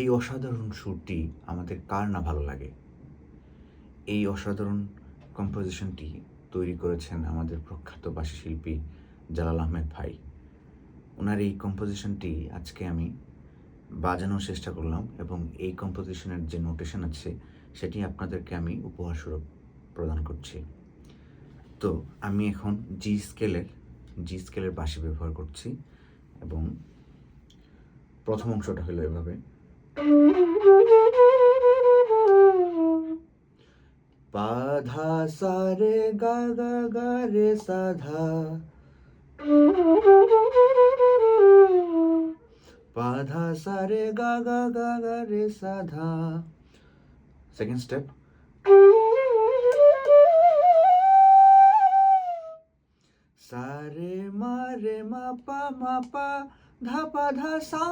এই অসাধারণ সুরটি আমাদের কার না ভালো লাগে? এই অসাধারণ কম্পোজিশনটি তৈরি করেছেন আমাদের প্রখ্যাত বাসী শিল্পী জালাল আহমেদ ভাই। ওনার এই কম্পোজিশনটি আজকে আমি বাজানোর চেষ্টা করলাম এবং এই কম্পোজিশনের যে নোটেশন আছে, সেটি আপনাদেরকে আমি উপহার স্বরূপ প্রদান করছি। তো আমি এখন জি স্কেলের জি স্কেলের বাঁশি ব্যবহার করছি এবং প্রথম অংশটা হলো এভাবে। পাধা সারে গা গা গা রে সাধা পাধা সারে গা গা গা গা রে সাধা সেকেন্ড স্টেপ সারে মা রে মা পা মা পা ধা পা ধা সা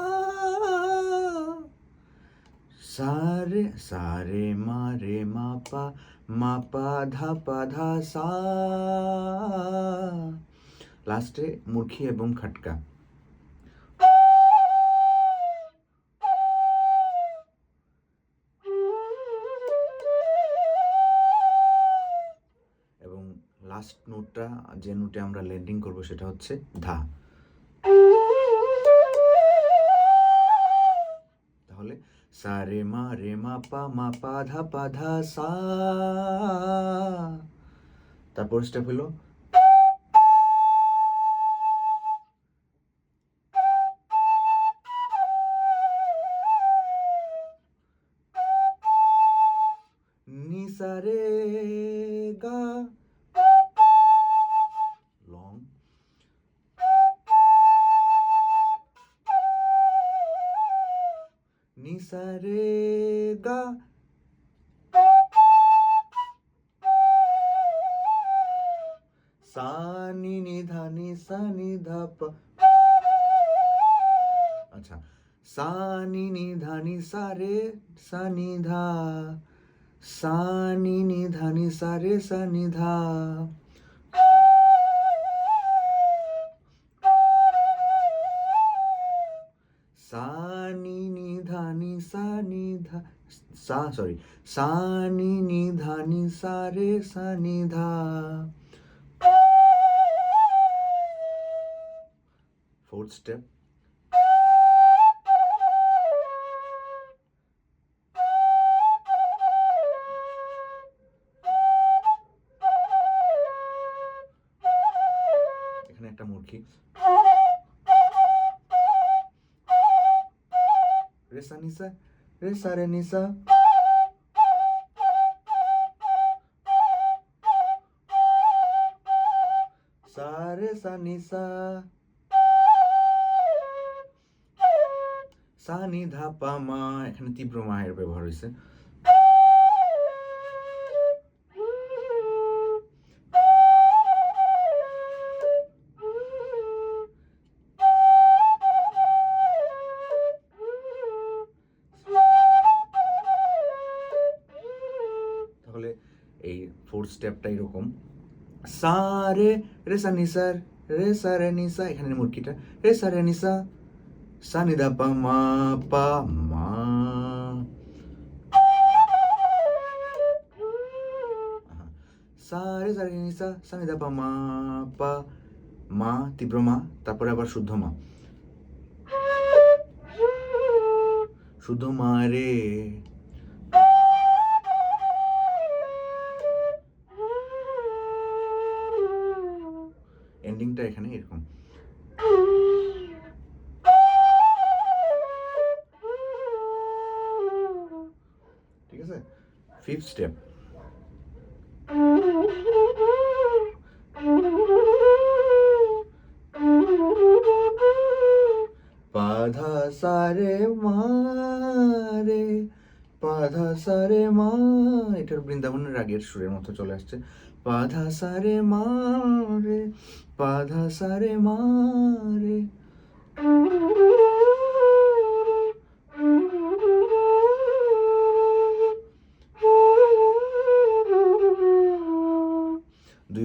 সারে সারে মা রে মা পা মা পা ধা পা ধা সা। লাস্টে মূর্খি এবং খাটকা। এবং লাস্ট নোটটা যে নোটে আমরা ল্যান্ডিং করব সেটা হচ্ছে ধা। তাহলে সা রে মা রে মা পা মা পা ধা পা ধা সা তারপর স্টেপ হলো। নি সা রে গা। নি সা রে গা সা নি নি ধা নি সা নি ধা প আচ্ছা সা নি নি ধা নি সা রে সা নি নি নি ধা নি সা নি ধা, সা সরি সা নি নি ধা নি সা রে সা নি ধা। ফোর্থ স্টেপ এখানে একটা মূর্খি রে সা নি সা রে সা রে নি সা রে সা নি সা সা নি ধা মা এখানে তীব্র মায়ের ব্যবহার হয়েছে ফোর্থ স্টেপটা এরকম। সা রে রে সা নি সা রে সা রে নি সা এখানে মুরগিটা। রে সা রে নি সা সা নি দা পা মা পা মা। সা রে সা রে নি সা সা নি মা, পা মা, তীব্র মা, তারপরে আবার শুদ্ধ মা। শুদ্ধ মা রে। Fifth step. পাধা সারে মারে পাধা সারে মা, এটার বৃন্দাবনের রাগের সুরের মতো চলে আসছে। পাধা সারে মারে পাধা সারে মারে।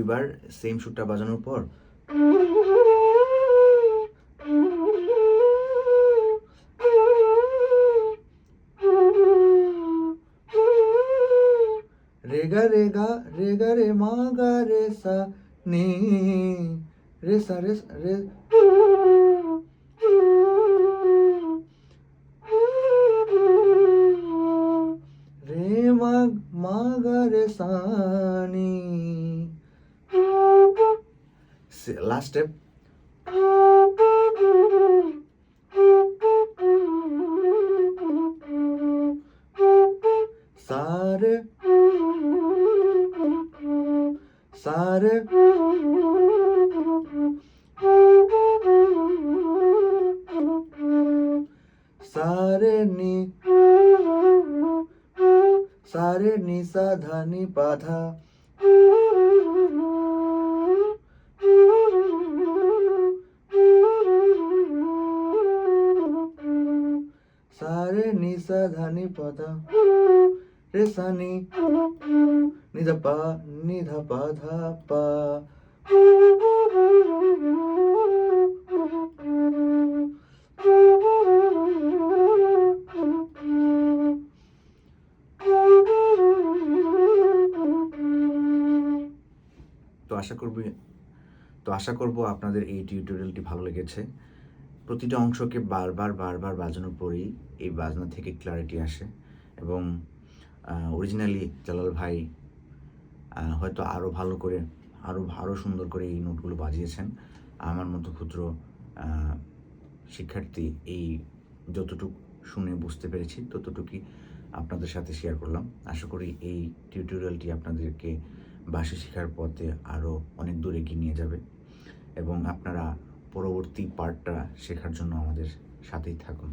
এবার সেম সুরটা বাজানোর পর রে গা রেগা রে গা রে মা গা রে সা নে, রে সা রে রে লাস্ট স্টেপ সারে সারে সারে নি সারে নি সা ধা নি নি সা ধা নি পা ধা রে সা নি নি পা নি ধা পা ধা পা তো আশা করবি, তো আশা করব আপনাদের এই টিউটোরিয়ালটি ভালো লেগেছে। প্রতিটা অংশকে বারবার বারবার বাজানোর পরেই এই বাজনা থেকে ক্লারিটি আসে এবং অরিজিনালি জালাল ভাই হয়তো আরও ভালো করে আরও আরও সুন্দর করে এই নোটগুলো বাজিয়েছেন। আমার মতো ক্ষুদ্র শিক্ষার্থী এই যতটুকু শুনে বুঝতে পেরেছি, ততটুকুই আপনাদের সাথে শেয়ার করলাম। আশা করি এই টিউটোরিয়ালটি আপনাদেরকে বাসি শেখার পথে আরও অনেক দূর এগিয়ে নিয়ে যাবে এবং আপনারা পরবর্তী পার্টটা শেখার জন্য আমাদের সাথেই থাকুন।